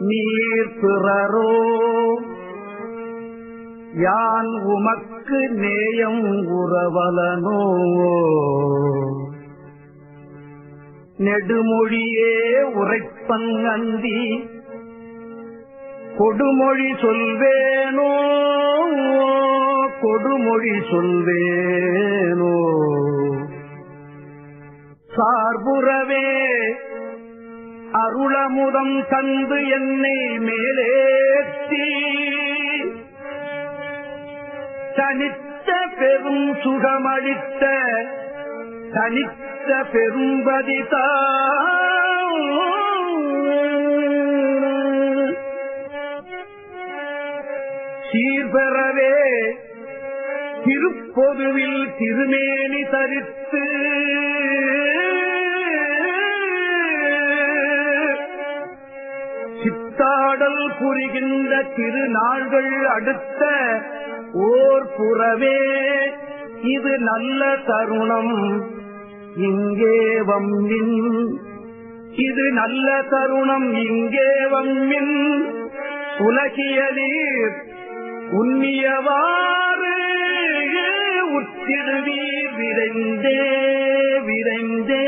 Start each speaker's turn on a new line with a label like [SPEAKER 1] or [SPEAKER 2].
[SPEAKER 1] நீர் பிறரோ யான் உமக்கு நேயம் உறவலனோ? நெடுமொழியே உரைப்பன் அந்தி கொடுமொழி சொல்வேனோ? கொடுமொழி சொல்வேனோ? சார்புறவே அருளமுதம் தந்து என்னை மேலேற்றி. தனித்த பெரும் சுகமளித்த தனித்த பெரும்பதிதா சீர்பெறவே திருப்பொதுவில் திருமேனி தரித்து சித்தாடல் புரிகின்ற திருநாள்கள் அடுத்த ஓர் புறவே இது நல்ல தருணம். இங்கே வம்மின். இது நல்ல தருணம். இங்கே வம்மின். உலகியலீர் உண்மையவாறு உத்திருவீர் விரைந்தே விரைந்தே.